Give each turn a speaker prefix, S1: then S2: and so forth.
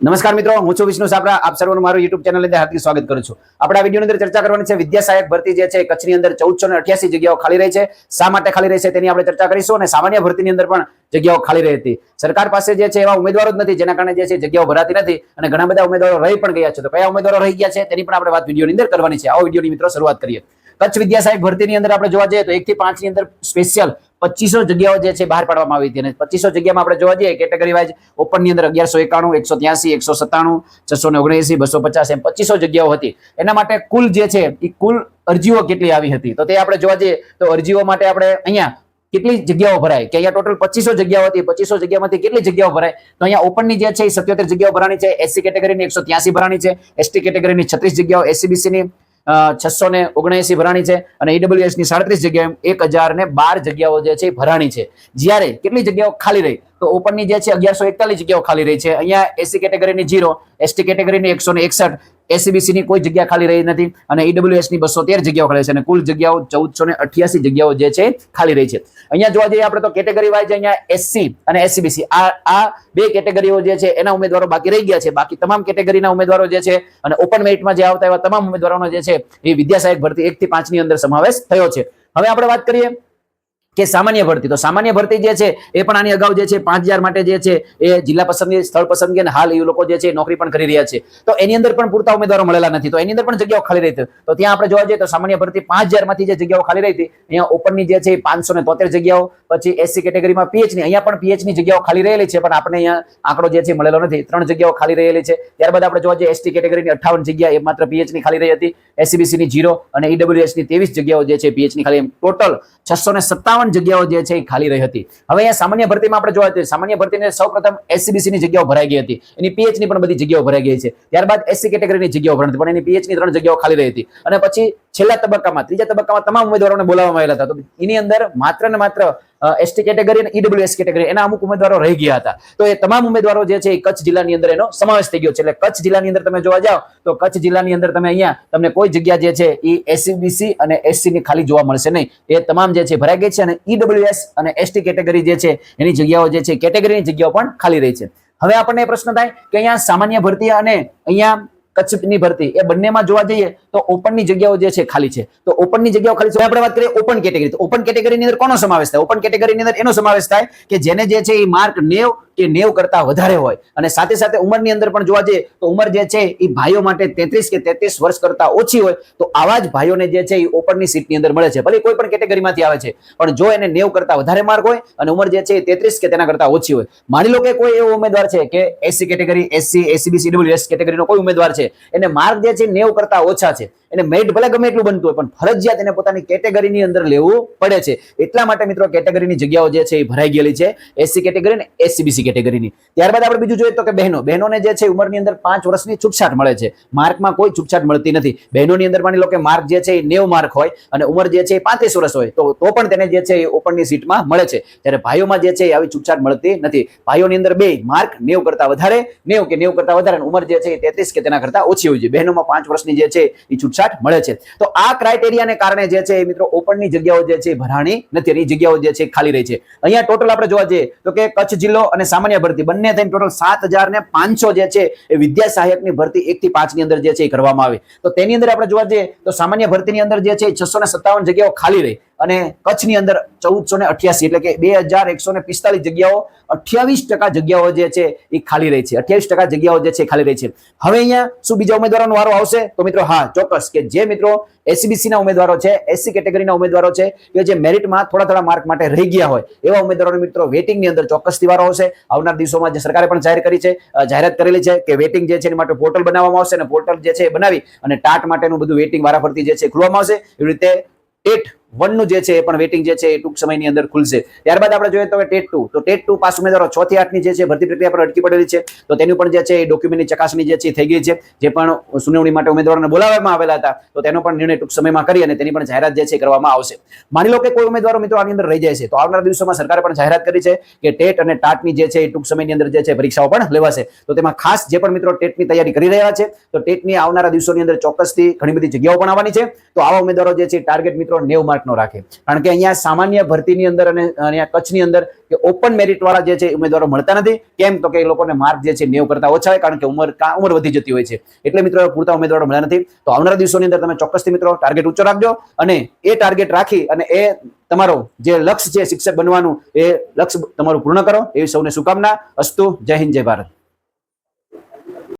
S1: નમસ્કાર મિત્રો, હું છું વિષ્ણુ સાપરા આપ સર્વનું મારું યુટ્યુબ ચેનલ અંદર હાર્દિક સ્વાગત કરું છું. આપણે આ અંદર ચર્ચા કરવાની છે વિદ્યા સહાયક ભરતી જે છે કચ્છની અંદર ચૌદસો અઠ્યાસી જગ્યાઓ ખાલી રહી છે. શા માટે ખાલી રહી છે તેની આપણે ચર્ચા કરીશું અને સામાન્ય ભરતીની અંદર પણ જગ્યાઓ ખાલી રહી હતી. સરકાર પાસે જે છે એવા ઉમેદવારો જ નથી, જેના કારણે જે છે જગ્યાઓ ભરાતી નથી અને ઘણા બધા ઉમેદવારો રહી પણ ગયા છે. તો કયા ઉમેદવારો રહી ગયા છે તેની પણ આપણે વાત વિડીયોની અંદર કરવાની છે. આવો વિડીયોની મિત્રો શરૂઆત કરીએ. કચ્છ વિદ્યા સહાયક ભરતીની અંદર આપણે જોવા જઈએ તો એક થી પાંચની અંદર સ્પેશિયલ પચીસો જગ્યાઓ જે છે બહાર પાડવામાં આવી હતી. અને પચીસો જગ્યામાં આપણે જોવા જઈએ કેટેગરી વાઇઝ ઓપનની અંદર અગિયારસો એકાણું, એકસો ત્યાસી, એકસો સત્તાણું, છસો ને ઓગણએસી, બસો પચાસ એમ પચીસો જગ્યાઓ હતી. એના માટે કુલ જે છે એ કુલ અરજીઓ કેટલી આવી હતી? તો તે આપણે જોવા જઈએ, તો અરજીઓ માટે આપણે અહીંયા કેટલી જગ્યાઓ ભરાય? કે અહીંયા ટોટલ પચીસો જગ્યાઓ હતી. પચીસો જગ્યામાંથી કેટલી જગ્યાઓ ભરાય? તો અહીંયા ઓપનની જે છે એ સત્યોતેર જગ્યાઓ ભરાણી છે. એસસી કેટેગરીની એકસો ત્યાસી ભરાણી છે. એસટી કેટેગરીની છત્રીસ જગ્યાઓ. એસસીબીસી ની છસો ને ઓગણએસી ભરાણી છે અને ઈડબ્લ્યુએસની સાડત્રીસ જગ્યાએ એક હજાર ને બાર જગ્યાઓ જે છે ભરાણી છે. જ્યારે કેટલી જગ્યાઓ ખાલી રહી? તો ઓપનની જે છે અગિયારસો એકતાલીસ જગ્યાઓ ખાલી રહી છે. અહીંયા એસી કેટેગરીની જીરો એસટી કેટેગરીની એકસો ને એકસઠ એસીબીસી ની કોઈ જગ્યા ખાલી રહી નથી અને ઈડબ્લ્યુએસની બસો તેર જગ્યાઓ ખાલી છે અને કુલ જગ્યાઓ ચૌદસો ને અઠ્યાસી જગ્યાઓ જે છે ખાલી રહી છે. અહીંયા જોવા જઈએ આપણે તો કેટેગરી વાઇઝ અહીંયા એસસી અને એસસીબીસી આ આ બે કેટેગરીઓ જે છે એના ઉમેદવારો બાકી રહી ગયા છે. બાકી તમામ કેટેગરીના ઉમેદવારો જે છે અને ઓપન મેરિટમાં જે આવતા એવા તમામ ઉમેદવારોનો જે છે એ વિદ્યાસહાયક ભરતી એક થી પાંચની અંદર સમાવેશ થયો છે. હવે આપણે વાત કરીએ કે સામાન્ય ભરતી. તો સામાન્ય ભરતી જે છે, એ પણ આની અગાઉ જે છે, પાંચ હજાર માટે જે છે, એ જિલ્લા પસંદગી, સ્થળ પસંદગી અને હાલ એ લોકો જે છે, નોકરી પણ કરી રહ્યા છે. તો એની અંદર પણ પૂરતા ઉમેદવારો મળેલા નથી. તો એની અંદર પણ જગ્યાઓ ખાલી રહી તો ત્યાં આપણે જોવા જઈએ તો સામાન્ય ભરતી પાંચ હજારમાંથી જે જગ્યાઓ ખાલી રહી હતી, અહીંયા ઓપનની જે છે પાંચસો ને તોતેર જગ્યાઓ, પછી એસસી કેટેગરીમાં પીએચની અહીંયા પણ પીએચની જગ્યાઓ ખાલી રહેલી છે, પણ આપણે અહીંયા આંકડો જે છે મળેલો નથી. ત્રણ જગ્યાઓ ખાલી રહેલી છે. ત્યારબાદ આપણે જોવા જઈએ એસટી કેટેગરીની અઠાવન જગ્યા, એ માત્ર પીએચની ખાલી રહી હતી. એસસીબીસીની જીરો અને ઈડબ્લ્યુએસની ત્રેવીસ જગ્યાઓ જે છે પીએચની ખાલી. ટોટલ છસો ને સત્તાવન જગ્યાઓ જે છે એ ખાલી રહી હતી. હવે અહીંયા સામાન્ય ભરતીમાં આપણે જોવા જઈએ સામાન્ય ભરતીને સૌપ્રથમ એસસીબીસી ની જગ્યાઓ ભરાઈ ગઈ હતી. એની પીએચની પણ બધી જગ્યાઓ ભરાઈ ગઈ છે. ત્યારબાદ એસસી કેટેગરીની જગ્યાઓ ભરાઈ હતી. પણ એની પીએચની ત્રણ જગ્યાઓ ખાલી રહી હતી. અને પછી છેલ્લા તબક્કામાં, ત્રીજા તબક્કામાં તમામ ઉમેદવારોને બોલાવવામાં આવેલા હતા. તો એની અંદર માત્ર ને માત્ર એસટી કેટેગરી અને ઈડબ્લ્યુએસ કેટેગરી એના અમુક ઉમેદવારો રહી ગયા હતા. તો એ તમામ ઉમેદવારો જે છે એ કચ્છ જિલ્લાની અંદર એનો સમાવેશ થઈ ગયો છે. એટલે કચ્છ જિલ્લાની અંદર તમે જોવા જાઓ, તો કચ્છ જિલ્લાની અંદર તમે અહીંયા તમને કોઈ જગ્યા જે છે એ એસસીબીસી અને એસસી ની ખાલી જોવા મળશે નહીં. એ તમામ જે છે ભરાઈ ગઈ છે અને ઈડબ્લ્યુએસ અને એસટી કેટેગરી જે છે એની જગ્યાઓ જે છે કેટેગરીની જગ્યાઓ પણ ખાલી રહી છે. હવે આપણને પ્રશ્ન થાય કે અહીંયા સામાન્ય ભરતી અને અહીંયા કચ્છની ભરતી. એ બંનેમાં જોવા જઈએ તો ઓપનની જગ્યાઓ જે છે ખાલી છે. તો ઓપનની જગ્યાઓ ખાલી છે. આપણે વાત કરીએ ઓપન કેટેગરી. તો ઓપન કેટેગરીની અંદર કોનો સમાવેશ થાય? ઓપન કેટેગરીની અંદર એનો સમાવેશ થાય કે જેને જે છે એ માર્ક નેવ કે નેવ કરતા વધારે હોય. અને સાથે સાથે ઉંમરની અંદર પણ જોવા જઈએ તો ઉંમર જે છે એ ભાઈઓ માટે તેત્રીસ કે તેત્રીસ વર્ષ કરતા ઓછી હોય, તો આવા જ ભાઈઓને જે છે એ ઓપનની સીટની અંદર મળે છે. ભલે કોઈ પણ કેટેગરીમાંથી આવે છે, પણ જો એને નેવ કરતા વધારે માર્ક હોય અને ઉંમર જે છે એ તેત્રીસ કે તેના કરતા ઓછી હોય. માની લો કે કોઈ એવો ઉમેદવાર છે કે SC category, SC SEBC WS કેટેગરીનો કોઈ ઉમેદવાર છે એને માર્ક જે છે નેવ કરતા ઓછા છે. એને મેરિટ ભલે ગમે એટલું બનતું હોય, પણ ફરજિયાત એને પોતાની કેટેગરીની અંદર લેવું પડે છે. એટલા માટે મિત્રો કેટેગરીની જગ્યાઓ જે છે એ ભરાઈ ગયેલી છે. એસસી કેટેગરી અને એસસીબીસી કેટેગરીની. ત્યારબાદ આપણે બીજું જોઈએ તો કે બહેનો. બહેનોને જે છે ઉંમરની અંદર પાંચ વર્ષની છૂટછાટ મળે છે. માર્કમાં કોઈ છૂટછાટ મળતી નથી. બહેનોની અંદર માની લો કે માર્ક જે છે એ નેવ માર્ક હોય અને ઉંમર જે છે એ પાંત્રીસ વર્ષ હોય, તો પણ તેને જે છે એ ઓપનની સીટમાં મળે છે. ત્યારે ભાઈઓમાં જે છે એ આવી છૂટછાટ મળતી નથી. ભાઈઓની અંદર બે, માર્ક નેવ કરતા વધારે, નેવ કે નેવ કરતા વધારે ઉંમર જે છે એ તેત્રીસ કે તેના કરતા ઓછી હોય છે. બહેનોમાં પાંચ વર્ષની જે છે એ છૂટછાટ મળે છે. તો આ ક્રાઇટેરિયાને કારણે જે છે એ મિત્રો ઓપનની જગ્યાઓ જે છે ભરાણી નથી એની જગ્યાઓ જે છે ખાલી રહી છે. અહીંયા ટોટલ આપણે જોવા જઈએ તો કે કચ્છ જિલ્લો અને સામાન્ય ભરતી બંને થઈને ટોટલ સાત ને પાંચસો જે છે એ વિદ્યા સહાયકની ભરતી એક થી પાંચ અંદર જે છે એ કરવામાં આવી. તો તેની અંદર આપણે જોવા જઈએ તો સામાન્ય ભરતીની અંદર જે છે છસો સત્તાવન જગ્યાઓ ખાલી રહી. અને કચ્છની અંદર ચૌદસો ને અઠ્યાસી, એટલે કે બે હજાર એકસો ને પિસ્તાલીસ જગ્યાઓ, અઠ્યાવીસ ટકા જગ્યાઓ જે છે એ ખાલી રહી છે. અઠ્યાવીસ ટકા જગ્યાઓ જે છે ખાલી રહી છે. હવે અહીંયા શું બીજા ઉમેદવારોનો વારો આવશે? તો મિત્રો, હા, ચોક્કસ કે જે મિત્રો એસસીબીસી ના ઉમેદવારો છે એસસી કેટેગરીના ઉમેદવારો છે, કે જે મેરિટમાં થોડા થોડા માર્ક માટે રહી ગયા હોય, એવા ઉમેદવારોને મિત્રો વેટિંગની અંદર ચોક્કસથી વારો આવશે. આવનાર દિવસોમાં જે સરકારે પણ જાહેર કરી છે જાહેરાત કરેલી છે કે વેટિંગ જે છે એની માટે પોર્ટલ બનાવવામાં આવશે અને પોર્ટલ જે છે એ બનાવી અને ટાટ માટેનું બધું વેટિંગ વારાફરતી જે છે ખોલવામાં આવશે. એવી રીતે ટેટ વનનું જે છે એ પણ વેટિંગ જે છે એ ટૂંક સમયની અંદર ખુલશે. ત્યારબાદ આપણે જોઈએ તો ટેટ ટુ. તો ટેટ ટુ પાસ ઉમેદવારો છ થી આઠની જે છે ભરતી પ્રક્રિયા પર અટકી પડેલી છે. તો તેની પણ જે છે એ ડોક્યુમેન્ટની ચકાસણી જે છે થઈ ગઈ છે. જે પણ સુનાવણી માટે ઉમેદવારોને બોલાવવામાં આવેલા હતા, તો તેનો પણ નિર્ણય ટૂંક સમયમાં કરી અને તેની પણ જાહેરાત જે છે કરવામાં આવશે. માની લો કે કોઈ ઉમેદવારો મિત્રો આની અંદર રહી જાય છે, તો આવનારા દિવસોમાં સરકારે પણ જાહેરાત કરી છે કે ટેટ અને ટાટની જે છે એ ટૂંક સમયની અંદર જે છે પરીક્ષાઓ પણ લેવાશે. તો તેમાં ખાસ જે પણ મિત્રો ટેટની તૈયારી કરી રહ્યા છે, તો ટેટની આવનારા દિવસોની અંદર ચોક્કસથી ઘણી બધી જગ્યાઓ પણ આવવાની છે. તો આવા ઉમેદવારો જે છે ટાર્ગેટ મિત્રો નેવ માર્કનો રાખે. કારણ કે અહીંયા સામાન્ય ભરતીની અંદર અને અહીંયા કચ્છની અંદર કે ઓપન મેરિટ વાળા જે છે ઉમેદવારો મળતા નથી. કેમ? તો કે એ લોકોને માર્ક જે છે નેવ કરતા ઓછા હોય કારણ કે ઉંમર ઉંમર વધી જતી હોય છે. એટલે મિત્રો પૂરતા ઉમેદવારો મળ્યા નથી. તો આવનારા દિવસોની અંદર તમે ચોક્કસથી મિત્રો ટાર્ગેટ ઊંચો રાખજો અને એ ટાર્ગેટ રાખી અને એ તમારો જે લક્ષ્ય છે શિક્ષક બનવાનું એ લક્ષ્ય તમારું પૂર્ણ કરો. એવી સૌને શુભકામના. અસ્તુ, જય હિન્દ, જય ભારત.